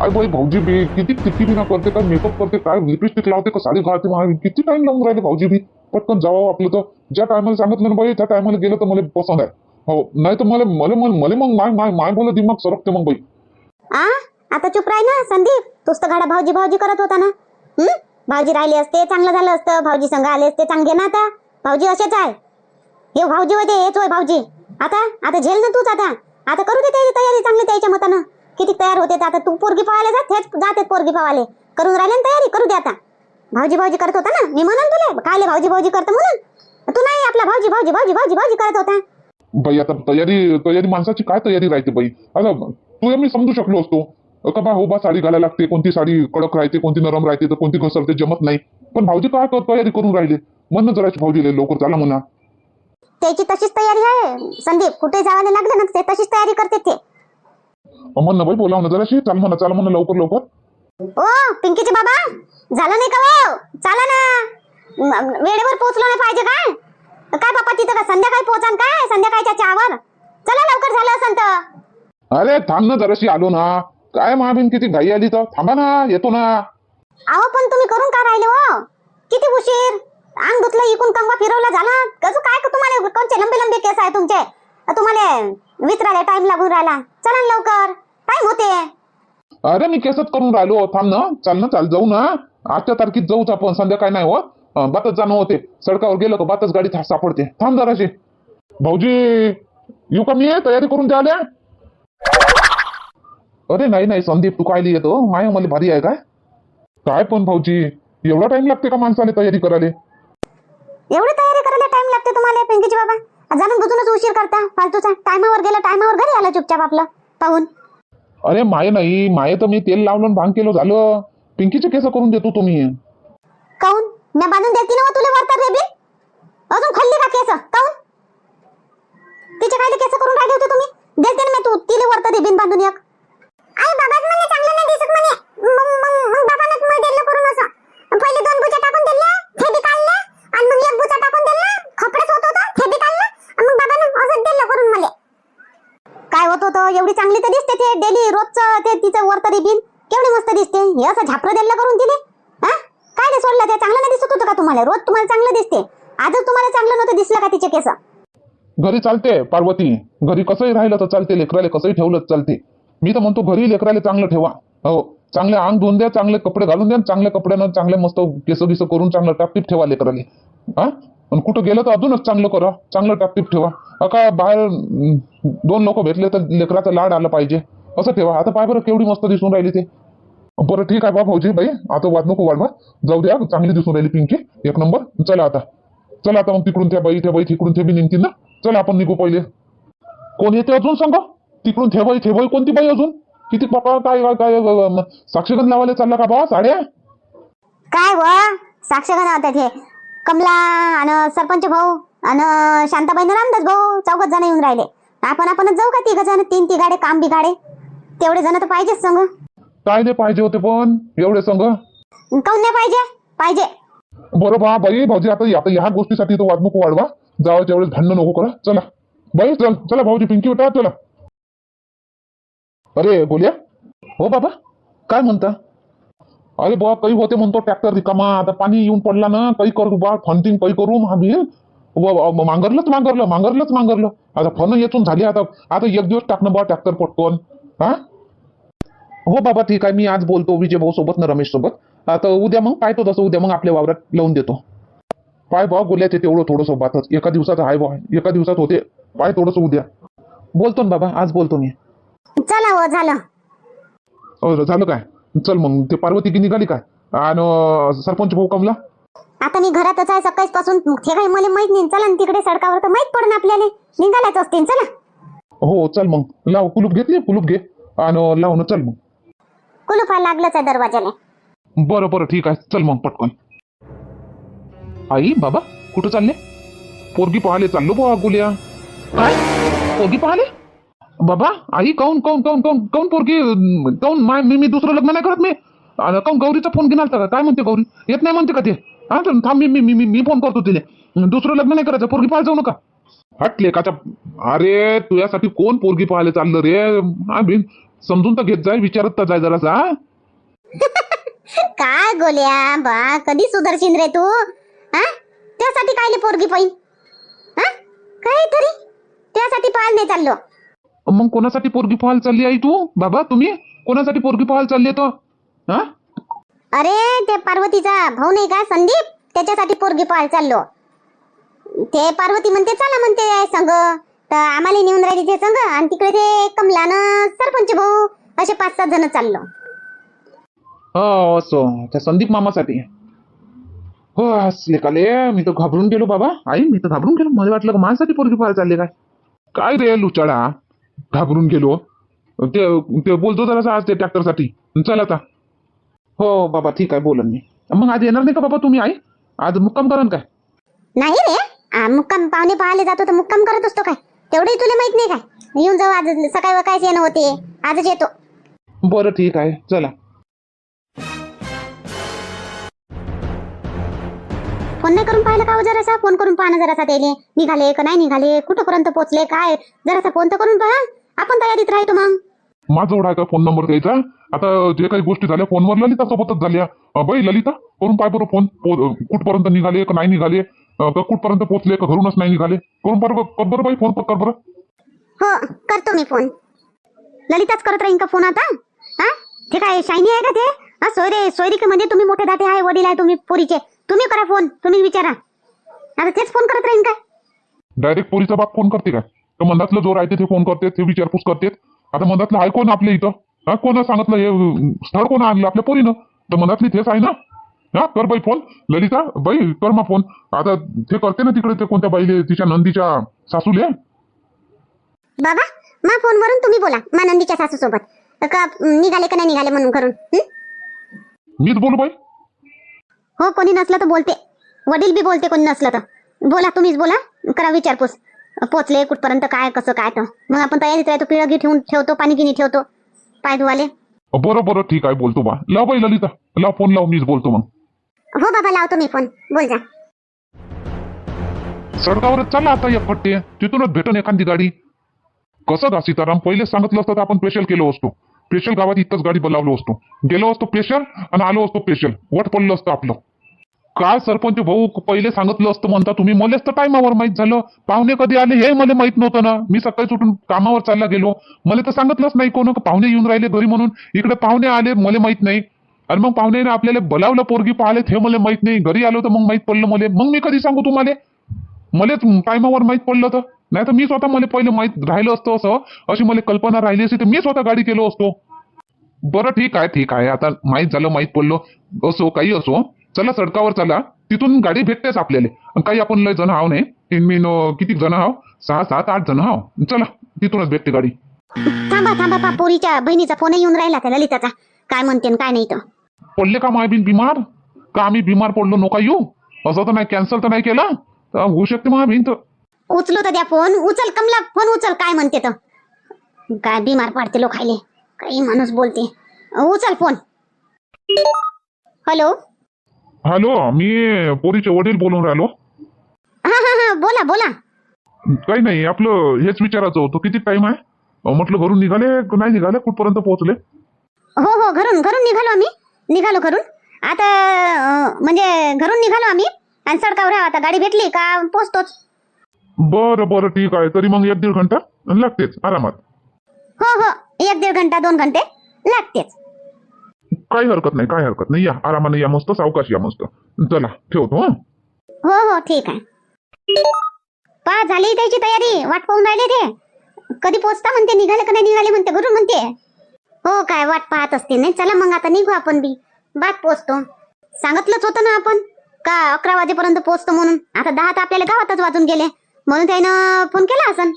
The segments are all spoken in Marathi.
काय बाई भाऊजी बी किती किती बिना करते काय मेकअप करते काय लिपस्टिक लावते का साडी घालते मला किती टाइम लावून राहिले भाऊजी बी? पटकन जावं आपलं तर. ज्या टायमाला सांगितलं ना बाई त्या टायमाला गेलं तर मला पसंत आहे. हो नाही तर मला मला मला मला मग माय माय माय बोला दिमाग सरकते मग बाई. आ? आता चुप राही ना संदीप. तूच तर गाडा भाऊजी भाऊजी करत होता ना. हं? भाऊजी राहिले असते चांगलं झालं असतं. भाऊजी संघ आले असते चांगले ना आता. भाऊजी असेच आहे. हे भाऊजी होते हेच होय भाऊजी. आता आता झेल ना तूच आता. आता करू दे त्याची तयारी चांगली त्याच्या मतानं. किती तयार होते आता? तू पोरगी पावाले जात हेच जाते पोरगी पावाले करून राहिले ना तयारी? करू दे आता. भाऊजी भाऊजी करत होता ना? मी म्हणून तुले कायले भाऊजी भाऊजी करतो म्हणून? तू नाही आपला भाऊजी भाऊजी भाऊजी भाऊजी भाऊजी करत होता. बाई आता तयारी तयारी माणसाची काय तयारी राहते बाई? आता तू मी समजू शकलो असतो. का बा हो बा साडी घालायला लागते कोणती साडी कडक राहते कोणती नरम राहते तर कोणती घसरते जमत नाही. पण भाऊजी काय तयारी करून राहिले. म्हणून जरा भाऊजी लवकर चला म्हणा. त्याची तशीच तयारी आहे. संदीप कुठे जायला लागलं ना ते तशीच तयारी करते ते. म्हण ना बाई बोलाव ना जराशी. चाल म्हणा चाल म्हणा लवकर लवकर. ओ पिंकीचे बाबा झालं नाही का हो? चला ना. म- वेळेवर पोहोचलो नाही पाहिजे काय? काय बापा तिथं का संध्याकाळी पोहोचान काय? संध्याकाळच्या चहावर? चला लवकर झालं असं तर. अरे थांब ना जराशी आलो ना. काय महाबीन किती घाई आली तर? थांबा ना येतो ना. अहो पण तुम्ही करून का राहिले हो? किती उशीर. अंग धुतलं इकून कंगवा फिरवला झाला. कसं काय का तुम्हाला कोणते लंबे लंबे केस आहे तुमचे? तुम्हाला विचारायला टाइम लागून राहिला. चला ना लवकर. टाइम होते अरे मी केसच करून राहिलो. थांब ना. चाल ना चाल. जाऊ ना. आजच्या तारखेत जाऊच आपण. संध्याकाळी नाही हो अं, बातच जाणं होते. सडकावर गेलो का बातच गाडी था- सापडते. थांब जराशी. भाऊजी येऊ का मी? तयारी करून द्याल्या अरे नाही नाही संदीप तू काय येतो? माय मला भारी आहे काय? काय पण भाऊजी. एवढा टाइम लागते का माणसाने तयारी करायला? एवढी तयारी करायला टाइम लागते तुम्हाला पिंकीचे बाबा. जाणून बुजूनच उशीर करता फालतूचा. टायमावर गेला टायमावर घरी आला चुपचाप आपलं. पाहून. अरे माय नाही माय तर मी तेल लावलं भांग केलं झालं. पिंकीचे केस करून देतो तुम्ही. काऊन? मी बांधून देते ना तुला वरता रेबीन अजून खाल्ली का केस? काऊन? तिचे काय केस करून राहिले होते तुम्ही. देते ना मी तू. तिले वरता रेबीन बांधून एक. आई बाबाच मला चांगलं नाही दिसत म्हणे. मग मग मग बाबानच मला दिलं करून असं पहिले दोन बुचा टाकून दिले ते बी काढले आणि मग एक बुचा टाकून दिला खपडच होत होतं ते बी काढलं आणि मग बाबानं असंच दिलं करून मला काय होत होतं एवढी चांगली तर दिसते ते डेली रोजचं ते तिचं वरतं रिबीन केवढी मस्त दिसते हे असं झापरं दिलं करून तिने हा? काय नाही सोडलं ते चांगलं नाही दिसत होतं का तुम्हाला? रोज तुम्हाला चांगलं दिसते. आजच तुम्हाला चांगलं नव्हतं दिसलं का तिचे केस? घरी चालते पार्वती. घरी कसंही राहिलं तर चालते लेकराले कसंही ठेवलं तर चालते. मी तर म्हणतो घरी लेकराले चांगलं ठेवा. हो. चांगले अंग धुवून द्या चांगले कपडे घालून द्या आणि चांगल्या कपड्यानं चांगले मस्त केस बिस करून चांगलं टापटीप ठेवा लेकराले. हा? आणि कुठं गेलं तर अजूनच चांगलं करा. चांगलं टापटीप ठेवा. का बाहेर दोन लोक भेटले तर लेकराचा लाड आला पाहिजे. असं ठेवा. आता पाय बरं केवढी मस्त दिसून राहिली ते. बरं ठीक आहे बा भाऊजी बाई. आता वाद नको वाढवा जाऊ द्या चांगली दिसून राहिली पिंकी. एक नंबर. चला आता. चला आता मग तिकडून त्या बाई त्या बाई तिकडून ते बी निघतील ना. चला आपण निघू पहिले. कोण येते अजून सांगा? तिकडून ठेवाई ठेवाई कोणती बाई अजून? किती बाबा काय काय साक्षगंध लावायला चालला का बा साड्या? काय व? साक्षगंध होतात हे कमला आणि सरपंच भाऊ आणि शांताबाई रामदास भाऊ चौघात जण येऊन राहिले. आपण आपणच जाऊ का तिघ जण? तीन तिघाडे काम बिघाडे? तेवढे जण तर पाहिजेच सांग. काय नाही पाहिजे होते पण एवढे संघ काऊन नाही पाहिजे? पाहिजे. बरं बा बाई भाऊजी आता आता ह्या गोष्टीसाठी तो वाद नको वाढवा. जावाच्या वेळेस भांडण नको करा. चला. बाई चल चला भाऊजी पिंकी होता चला. अरे बोलिया हो बाबा. काय म्हणता? अरे बा काही होते म्हणतो ट्रॅक्टर रिकामा. आता पाणी येऊन पडला ना काही करू बा फंटिंग काही करू हा व- मांगरलंच मांगरलं मांगरलंच मांगरलं. आता फन येतून झाली आता आता एक दिवस टाकणं बा ट्रॅक्टर पटकन. हा? हो बाबा ठीक आहे. मी आज बोलतो विजय भाऊ सोबत ना रमेश सोबत. आता उद्या मग पाहतो तसं उद्या मग आपल्या वावरात लावून देतो. पाय बा गोल्याचे तेवढं थोडंसं बातच. एका दिवसात आहे. बा एका दिवसात होते. पाय थोडंसं उद्या. बोलतो ना बाबा आज बोलतो मी. चला हो झालं. अहो, झालं काय? चल मग ते पार्वती की निघाली काय? आणि सरपंच भाऊ कमला? आता मी घरातच आहे सकाळीच पासून हे काही मला माहीत नाही. चला ना तिकडे सडकावर. तर माहीत पडन आपल्याला. निघालाच असतील. चला. हो चल मग. लाव कुलूप घेतली? कुलूप घे. आणि लाव ना चल मग. कुलूप लागलंच आहे दरवाजाने बरं बरं ठीक आहे. चल मग पटकन. आई बाबा कुठं चालले? पोरगी पाहले चाललो बुवा गुलिया काय? पोरगी पाहले बाबा आई काऊन काऊन काऊन काऊन काऊन पोरगी? अं, काऊन माय मी मी दुसरं लग्न नाही करत मी? अन काऊन गौरीचा फोन घेणार का? काय म्हणते गौरी? येत नाही म्हणते का ते? हा तर थांब मी मी मी मी फोन करतो तिने दुसरं लग्न नाही करायचं. पोरगी पाहायला जाऊ नका. हटले काचा अरे तुझ्यासाठी कोण पोरगी पाहायला चाललं रे? हा समजून तर घेत जाय विचारत तर जाय जरासा? काय गोल्या बा कधी सुधरशील रे तू? हा? त्यासाठी कायले पोरगी पाहिजे हा? काय तरी त्यासाठी पाहायला नाही चाललो. मग कोणासाठी पोरगी पाहायला चालली आई तू? बाबा तुम्ही? कोणासाठी पोरगी पाहायला चालली तो? हा? अरे ते पार्वतीचा भाऊ नाही का संदीप? त्याच्यासाठी पोरगी पाहायला चाललो. ते पार्वती म्हणते चला म्हणते संघ तर आम्हाला नेऊन राहिली ते संघ आणि तिकडे ते कमलानं सरपंच भाऊ असे पाच सात जण चाललो. हो असं. त्या संदीप मामासाठी. हो असले काले. मी तर घाबरून गेलो बाबा. आई मी तर घाबरून गेलो. मला वाटलं का माझ्यासाठी पोरगी पाहायला चालले काय? काय रे लुचाडा घाबरून गेलो. ते ते बोलतो जरा आज ते ट्रॅक्टरसाठी. चल आता. हो बाबा ठीक आहे. बोलन मी. मग आज येणार नाही का बाबा तुम्ही आई? आज मुक्काम कराल काय? नाही रे. मुक्काम पाहुणे पाहायला जातो तर मुक्काम करत असतो काय? तेवढे तुला माहीत नाही काय? येऊन जाऊ आज सकाळी वकायच येणं होते. आजच येतो. बरं ठीक आहे चला. फोन नाही करून पाहिलं का हो जरासा? फोन करून पाहा ना जरासा त्याले. निघाले का नाही निघाले? कुठंपर्यंत पोहोचले काय? जरासा फोन तर करून पहा. आपण तयारीत राहतो मग. माझा आहे का फोन नंबर द्यायचा? आता जे काही गोष्टी झाल्या फोनवर ललिता सोबतच झाल्या. बाई ललिता करून पाय बरं फोन. कुठपर्यंत निघाले का नाही निघाले? कुठपर्यंत पोहोचले? का घरूनच नाही निघाले? करून बरं कर बरं बाई फोन कर बरं. हो करतो मी फोन. ललिताच करत राहीन का फोन आता? हा? ते काय शायनी आहे का ते? हा सोयरे सोयरिके म्हणजे तुम्ही मोठे दाते आहे वडील आहे तुम्ही पोरीचे. तुम्ही करा फोन तुम्ही विचारा. आता तेच फोन करत राहीन काय? डायरेक्ट पोरीचा बाप फोन करते काय? तर मनातलं जो राहते ते फोन करते ते विचारपूस करते. आता मनातलं आहे कोण आपल्या इथं? हा कोण सांगितलं हे अं, स्थळ कोण आणलं आपल्या पोरीनं? तर मनातली तेच आहे ना? हा कर बाई फोन ललिता बाई कर मग फोन आता ते करते ना तिकडे ते कोणत्या बाईले तिच्या नंदीच्या सासूले? बाबा मा फोनवरून तुम्ही बोला मा नंदीच्या सासू सोबत का निघाले का नाही निघाले म्हणून करून हं? मीच बोलू बाई? हो कोणी नसलं तर बोलते. वडील बी बोलते कोणी नसलं तर. बोला तुम्हीच बोला. करा विचारपूस. पोचले कुठपर्यंत काय कसं काय तर. मग आपण तयारीत राहतो पिळगी ठेवून ठेवतो पाणी गिनी ठेवतो पाय धुवाले. बरं बरं ठीक आहे बोलतो बा. लाव बाई ललिता. लाव फोन लाव मीच बोलतो मग. हो बाबा लावतो मी फोन बोल जा. सडकावरच चालला आता एक फट्टे. तिथूनच भेटन एखादी गाडी. कसं का सीताराम? पहिलेच सांगितलं असतं तर आपण स्पेशल केलो असतो. स्पेशल गावात इथंच गाडी बोलावलो असतो. गेलो असतो स्पेशल आणि आलो असतो स्पेशल वट पडलं असतं आपलं. काय सरपंच भाऊ पहिले सांगितलं असतं म्हणता तुम्ही. मलेच तर टायमावर माहीत झालं. पाहुणे कधी आले हे मला माहीत नव्हतं ना. मी सकाळी सुटून कामावर चालला गेलो. मला तर सांगितलंच नाही कोण. पाहुणे येऊन राहिले घरी म्हणून. इकडे पाहुणे आले मला माहीत नाही. आणि मग पाहुणे आपल्याला बोलावलं पोरगी पाहिले हे मला माहीत नाही. घरी आलो तर मग माहीत पडलं मला. मग मी कधी सांगू तुम्हाला? मला टायमावर माहीत पडलं तर. नाही तर मी स्वतः मला पहिले माहीत राहिलं असतं असं. अशी मला कल्पना राहिली असती तर मी स्वतः गाडी केलो असतो. बरं ठीक आहे ठीक आहे. आता माहीत झालं माहीत पडलो. असो काही असो. चला सडकावर चला. तिथून गाडी भेटतेच आपल्याला. काही आपण लय जण आहो नाही. तीन मी किती जण आहो? सहा सात आठ जण आहो. चला तिथूनच भेटते गाडी. थांबा थांबा पोरीच्या बहिणीचा फोन येऊन राहिला त्या ललिताचा? काय म्हणते काय नाही तर. पडले का माय बिन बिमार? का आम्ही बिमार पडलो नका येऊ असं तर नाही कॅन्सल तर नाही केलं. तर होऊ शकते माय बिन तर. उचलो तर द्या फोन. उचल कमला फोन उचल काय म्हणते तर. काय बिमार पडते लोकायले काही माणूस बोलते. उचल फोन. हॅलो? हॅलो मी पोरीचे वडील बोलून राहिलो. हा हा हा बोला बोला. काही नाही आपलं हेच विचारायचं होतं किती टाइम आहे? म्हटलं घरून निघाले नाही निघाले कुठपर्यंत पोहोचले? हो हो घरून घरून निघालो आम्ही. निघालो घरून. आता म्हणजे घरून निघालो आम्ही. आणि सडकावर आता गाडी भेटली का? पोचतोच. बरं बरं ठीक आहे. तरी मग एक दीड घंटा लागतेच आरामात. हो हो. एक दीड घंटा दोन घंटे लागतेच. काही हरकत नाही काही हरकत नाही. या आरामाने या मस्त सावकाश या मस्त. चला ठेवतो हं? हो हो ठीक आहे. पा झाली त्याची तयारी. वाट पाहून राहिले ते. कधी पोचता म्हणते निघाले का नाही निघाले म्हणते. घरून म्हणते. हो काय वाट पाहत असते. नाही चला मग आता निघू आपण बी. बात पोचतो. सांगितलंच होतं ना आपण का अकरा वाजेपर्यंत पोचतो म्हणून? आता दहा तर आपल्याला गावातच वाजून गेले. म्हणून त्यानं फोन केला असन.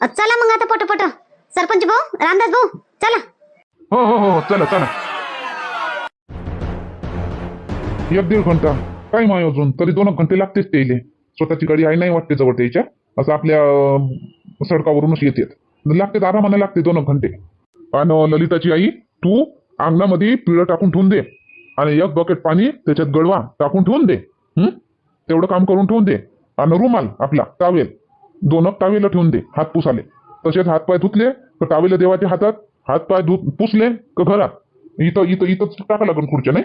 चला मग आता पटपट. सरपंच भाऊ रामदास भाऊ चला. हो हो हो, हो चला चला. एक दीड घंटा. काय माय अजून तरी दोन घंटे लागतेच ते इले. स्वतःची गाडी आहे नाही वाटते जवळ त्याच्या. असं आपल्या सडकावरूनच येते लागते आरामाने लागते दोन घंटे. आणि ललिताची आई तू अंगणामध्ये पिळं टाकून ठेवून दे. आणि एक बकेट पाणी त्याच्यात गळवा टाकून ठेवून दे. हम्म तेवढं काम करून ठेवून दे. आणि रुमाल आपला टावेल. दोन टावेल ठेवून दे हात पुसाले. तसेच हातपाय धुतले तर टावेल देवाच्या हातात. हातपाय धुत धु पुसले का घरात. इथं इथं इथंच टाका लागेल खुर्च्या नाही?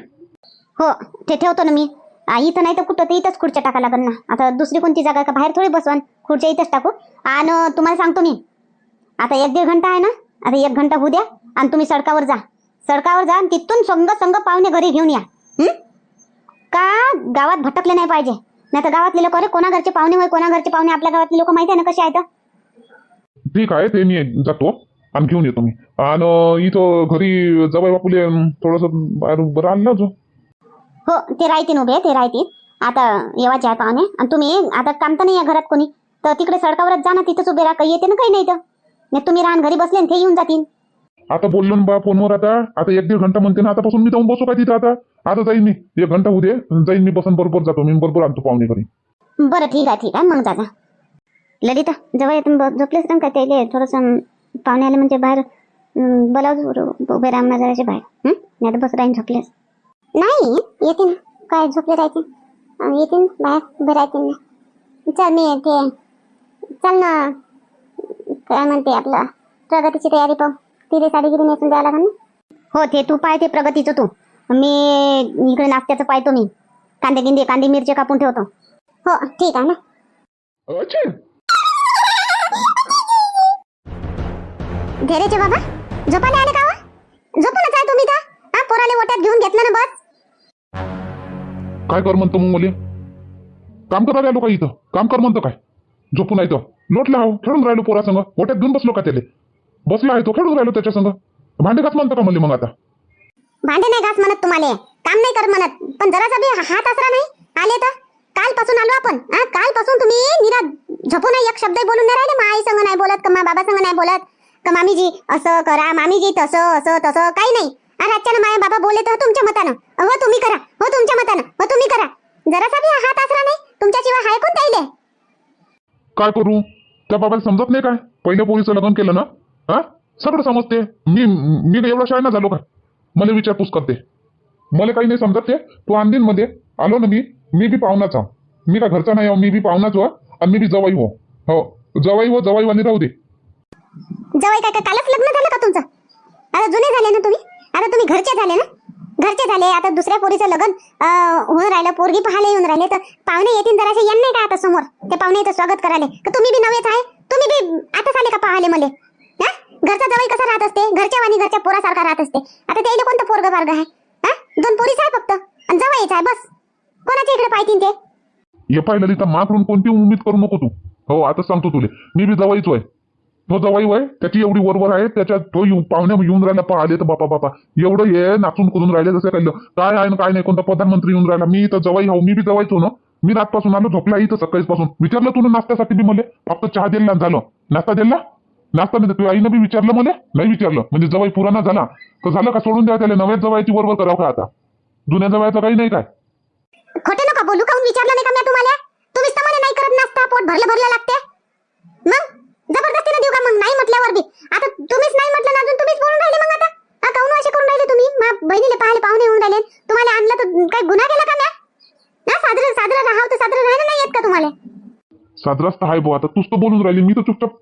हो ते ठेवतो ना मी. इथं नाही तर कुठं तर इथंच खुर्च्या टाका लागेल ना. आता दुसरी कोणती जागा का? बाहेर थोडी बसवान. खुर्च्या इथंच टाकू. आणि तुम्हाला सांगतो मी. आता एक दीड घंटा आहे ना? आता एक घंटा होऊ द्या आणि तुम्ही सडकावर जा. सडकावर जा आणि तिथून संग संग पाहुणे घरी घेऊन या. हं? का गावात भटकले नाही पाहिजे? नाही तर गावातले लोक अरे कोणा घरचे पाहुणे होय कोणा घरचे पाहुणे? आपल्या गावातले लोक माहिती आहे ना कसे आहेत? ठीक आहे ते मी जातो आणि घेऊन येतो मी. आणि इथं घरी जवळ बापूले थोडस बाहेर राहिलं जो हो ते राहतील उभे ते राहतील. आता येवाचे आहे पाहुणे. आणि तुम्ही आता काम तर नाही आहे घरात कोणी. तर तिकडे सडकावरच जा ना तिथंच उभे राहा. काही येते ना काही नाही तर? नाही तुम्ही राहण घरी बसले आणि ते येऊन जातील. आता बोललो ना बा फोनवर आता. आता एक दीड घंटा म्हणते ना आतापासून मी जाऊन बसू काय तिथं आता? आता जाईन मी. एक घंटा होऊ दे. जाईन मी बसून बरोबर जातो मी बरोबर आणतो पाहुणे घरी. बरं ठीक आहे ठीक आहे. मग जा जा ललिता जवळ येतो ब- झोपलेस ना का त्याले? थोडंसं पाहुणे आले म्हणजे बाहेर अं, बोलाव उभे राहा जराशे बाहेर? नाही तर बस राहीन झोपलेस. नाही येतील काय झोपले राहतील अं, येतील बाहेर उभे राहतील ना चल मी ते चल ना. काय म्हणते आपलं? प्रगतीची तयारी पाहू. तिथे साडी गिरी नेसून द्यावं लागेल हो ते तू पाय ते प्रगतीचं तू. मी इकडे नाश्त्याचं पाहतो मी. कांदे गिंदे कांदे मिरची कापून ठेवतो. हो ठीक आहे ना? अच्छा. धैर्यचे बाबा? झोपायला आले का वा? झोपूनच आहे तुम्ही तर. हा पोराले ओट्यात घेऊन घेतलं ना बस. काय कर म्हणतो मग मुली? काम करायला आलो का इथं. काम कर म्हणतो काय? झोपून आहे तो. लोटला हो खेळून राहिलो पोरा संग ओट्यात घेऊन बसलो का त्याले? बसला आहे तो खेळून राहिलो त्याच्या संग. भांडे काच म्हणतो का म्हणले मग आता? भांडे नाही घास म्हणत तुम्हाला. काम नाही कर म्हणत. पण जरासा बी हात असरा नाही? आले तर? कालपासून आलो आपण. हा कालपासून तुम्ही निरा झोपून एक शब्द बोलून नाही राहिले. मा आई संग नाही बोलत का मा बाबा संग नाही बोलत का मामीजी असं करा मामीजी तसं असं तसं काही नाही. आणि आजच्या माझ्या बाबा बोले तर तुमच्या मतानं. हो तुम्ही करा. हो तुमच्या मतानं. हो तुम्ही करा. जरासा बी हात असरा नाही तुमच्याशिवाय हाय कोण ताईले काय करू? त्या बाबाला समजत नाही काय? पहिल्या पोरीचं लग्न केलं ना? हा? सगळं समजते. मी मी एवढा शाळेना झालो का? मला विचारपूस करते. मला काही नाही समजत ते. तू आंदीन मध्ये आलो ना मी मी बी पाहुणाच आहो. मी का घरचा नाही आहो मी बी पाहुणाच हो आणि मी बी जवाई हो. हो जवाई हो जवाई हो, वाणी राहू दे. जवाई काय काय कालच लग्न झालं का तुमचं? आता जुने झाले ना तुम्ही? आता तुम्ही घरचे झाले ना? घरचे झाले आता दुसऱ्या पोरीचं लग्न होऊन राहिलं पोरगी पाहायला येऊन राहिले तर पाहुणे येतील जरासे येण नाही का आता समोर? ते पाहुणे येतं स्वागत करायला. का तुम्ही बी नवेच आहे? तुम्ही बी आताच आले का पाहाले मले? हा? घरचा जवळ कसा राहत असते? घरच्या वाणी घरच्या पोरासारखा राहत असते. आता त्याला कोणतं पोरग बारग आहे? हा? दोन पोरीच आहे फक्त. आणि जवळच आहे बस. कोणाच्या इकडे पाहिजे ते? ये पाहिलं तर माकडून कोणती उमेद करू नको तू? हो आता सांगतो तुले. मी बी जवाईच होय. तो जवाई वय त्याची एवढी वरवर आहे त्याच्यात तो येऊन पाहुण्या येऊन राहिला आले तर बापा बापा. एवढं हे नाचून करून राहिले जसं काही काय आहे ना काय नाही कोणता प्रधानमंत्री येऊन राहिला मी तर जवाई हो मी बी जवाईच ना मी रातपासून आलो झोपला इथं सकाळीपासून विचारलं तुला नाश्त्यासाठी बी मला? फक्त चहा दिला झालं. नाश्ता दिला? नाश्ता नाही तुझ्या आईनं बी विचारलं मला? नाही विचारलं. म्हणजे जवाई पुराणा झाला. तर झालं का? सोडून द्या त्याला. नव्या जवाईची वरवर करावं का आता? जुन्या जवायचं काही नाही काय? खोटे नका बोलू काऊन विचारलं नाही का मी तुम्हाला? तुम्हीच तर मला नाही करत नाश्ता पोट भरलं भरलं लागते मग? जबरदस्तीने देऊ का मग? नाही म्हटल्यावर बी. आता तुम्हीच नाही म्हटलं ना अजून तुम्हीच बोलून राहिले मग आता. हा, काऊन असे करून राहिले तुम्ही? मा बहिणीला पाहायला पाहुणे येऊन राहिले. तुम्हाला आणलं तर काही गुन्हा केला का म्या? ना साजरं साजरं राहावं तर साजरं राहायला नाही येत का तुम्हाला? साजराच तर आहे भाऊ आता तूच तर बोलून राहिली मी तर चुपचाप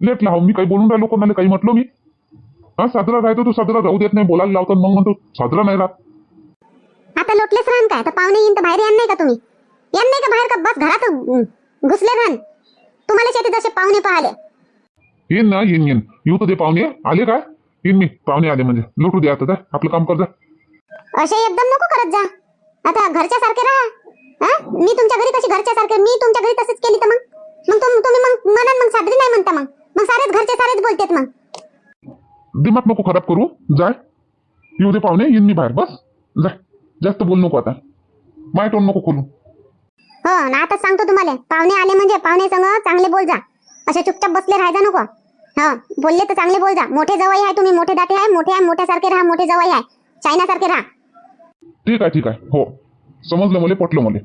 लेट लाव मी काही बोलून राहिलो कोणाला काही म्हटलो मी? हा साजरा राहतो तू साजरा राहू देत नाही बोलायला लावतो मग म्हणतो साजरा नाही राहत. आता लोटलेच राहन काय? तर पाहुणे येईन तर बाहेर येणार नाही का तुम्ही? येणार नाही का बाहेर का? बस घरात घुसले राहन तुम्हाला शेती जसे पाहुणे पाहिले. येईन ना येईन येईन येऊ तर दे पाहुणे. आले काय? येईन मी पाहुणे आले म्हणजे. लोटू दे आता जा. आपलं काम कर जा. असे एकदम नको करत जा. आता घरच्या सारखे राहा. हा? मी तुमच्या घरी कशी घरच्या सारखे? मी तुमच्या घरी तशीच केली तर मग? मग तुम- तुम्ही मग म्हणा मग साजरी नाही म्हणता मग? मग सारेच घरचे सारेच बोलतेत मग. दिमाग नको खराब करू. जाय. येऊ दे पाहुणे. येईन मी बाहेर बस. जाय. जास्त बोल नको आता. माय तोंड नको खोलू. हो ना आता सांगतो तुम्हाला. पाहुणे आले म्हणजे पाहुणे संग चांगले बोल जा. असे चुपचाप बसले राहायचा नको. हा बोलले तर चांगले बोल जा. मोठे जवाई आहे तुम्ही मोठे दाटे आहे मोठे आहे मोठ्यासारखे राहा मोठे जवाई आहे. चायनासारखे राहा. ठीक आहे ठीक आहे. हो. समजलं मला पटलं मला.